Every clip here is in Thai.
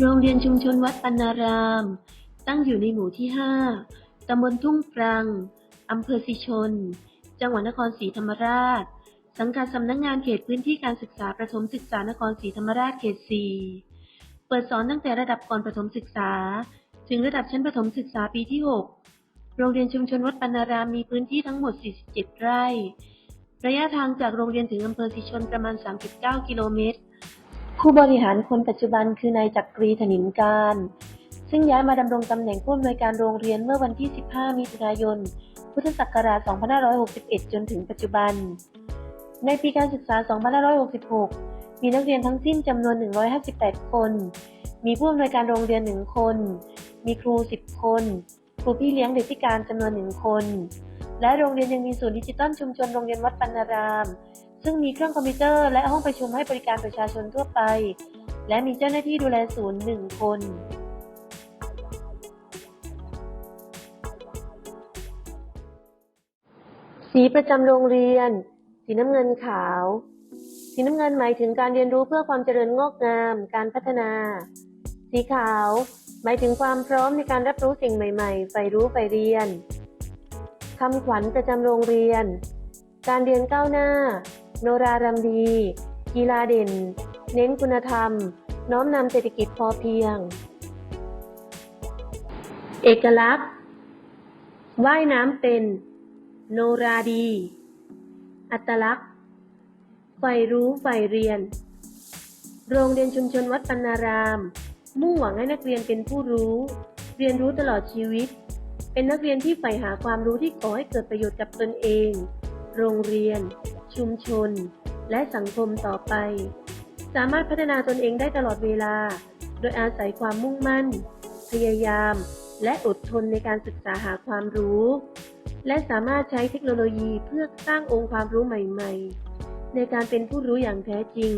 โรงเรียนชุมชนวัดปัณนาราม ตั้งอยู่ในหมู่ที่ 5 ตำบลทุ่งปรัง อำเภอสิชน จังหวัดนครศรีธรรมราช สังกัดสำนักงานเขตพื้นที่การศึกษาประถมศึกษานครศรีธรรมราชเขต 4 เปิดสอนตั้งแต่ระดับก่อนประถมศึกษา ถึงระดับชั้นประถมศึกษาปีที่ 6 โรงเรียนชุมชนวัดปัณนารามมีพื้นที่ทั้งหมด 47 ไร่ ระยะทางจากโรงเรียนถึงอำเภอสิชนประมาณ 39 กิโลเมตร ผู้บริหารคนปัจจุบันคือนายจักรีถนินการ ซึ่งย้ายมาดำรงตำแหน่งผู้อำนวยการโรงเรียนเมื่อวันที่ 15 มิถุนายน พุทธศักราช 2561 จนถึงปัจจุบัน ในปีการศึกษา 2566 มีนักเรียนทั้งสิ้นจำนวน 158 คน มีผู้อำนวยการโรงเรียน 1 คน มีครู 10 คน ครูพี่เลี้ยงเด็กพิการจำนวน 1 คน และโรงเรียนยังมีศูนย์ดิจิตอลชุมชนโรงเรียนวัดปัณนาราม ซึ่งมีเครื่องคอมพิวเตอร์และห้องประชุมให้บริการประชาชนทั่วไป และมีเจ้าหน้าที่ดูแลศูนย์หนึ่งคนสีประจำโรงเรียน สีน้ำเงินขาว สีน้ำเงินหมายถึงการเรียนรู้เพื่อความเจริญงอกงาม การพัฒนา สีขาว หมายถึงความพร้อมในการรับรู้สิ่งใหม่ๆใฝ่รู้ใฝ่เรียนคำขวัญประจำโรงเรียน การเรียนก้าวหน้า โนรารำดี กีฬาเด่น เน้นคุณธรรม น้อมนำเศรษฐกิจพอเพียง เอกลักษณ์ ว่ายน้ำเป็น โนราดี อัตลักษณ์ใฝ่รู้ใฝ่เรียน โรงเรียนชุมชนวัดปันาราม มุ่งหวังให้นักเรียนเป็นผู้รู้ เรียนรู้ตลอดชีวิต เป็นนักเรียนที่ใฝ่หาความรู้ที่ก่อให้เกิดประโยชน์กับตนเอง โรงเรียน ชุมชน และสังคมต่อไป สามารถพัฒนาตนเองได้ตลอดเวลา โดยอาศัยความมุ่งมั่น พยายาม และอดทนในการศึกษาหาความรู้ และสามารถใช้เทคโนโลยีเพื่อสร้างองค์ความรู้ใหม่ ๆ ในการเป็นผู้รู้อย่างแท้จริง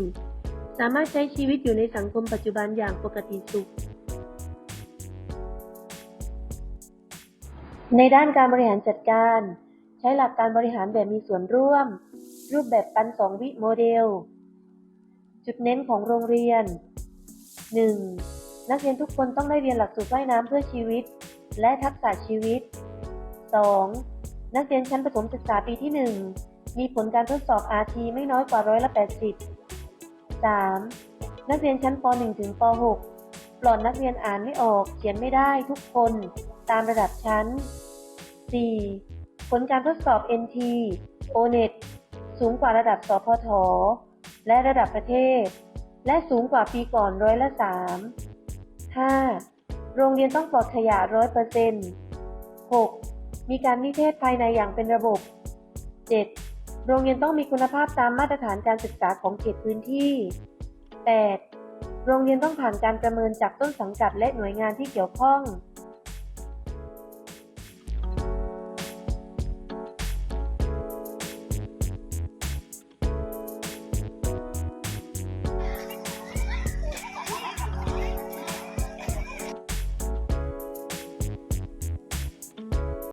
สามารถใช้ชีวิตอยู่ในสังคมปัจจุบันอย่างปกติสุขในด้านการบริหารจัดการ ช้หลักการบริหารแบบมีส่วนร่วม รูปแบบปันสองวิโมเดล จุดเน้นของโรงเรียน 1. นักเรียนทุกคนต้องได้เรียนหลักสูตรว่ายน้ำเพื่อชีวิต และทักษะชีวิต 2. นักเรียนชั้นประถมศึกษาปีที่ 1 มีผลการทดสอบ RT ไม่น้อยกว่าร้อยละ80 3. นักเรียนชั้นป .1 ถึงป .6 ปลอดนักเรียนอ่านไม่ออก เขียนไม่ได้ทุกคน ตามระดับชั้น 4. ผลการทดสอบ NT ONET สูงกว่าระดับ สพท และระดับประเทศ และสูงกว่าปีก่อนร้อยละ 3 5. โรงเรียนต้องปลอดขยะร้อยเปอร์เซ็นต์ 6. มีการนิเทศภายในอย่างเป็นระบบ 7. โรงเรียนต้องมีคุณภาพตามมาตรฐานการศึกษาของเขตพื้นที่ 8. โรงเรียนต้องผ่านการประเมินจากต้นสังกัดและหน่วยงานที่เกี่ยวข้อง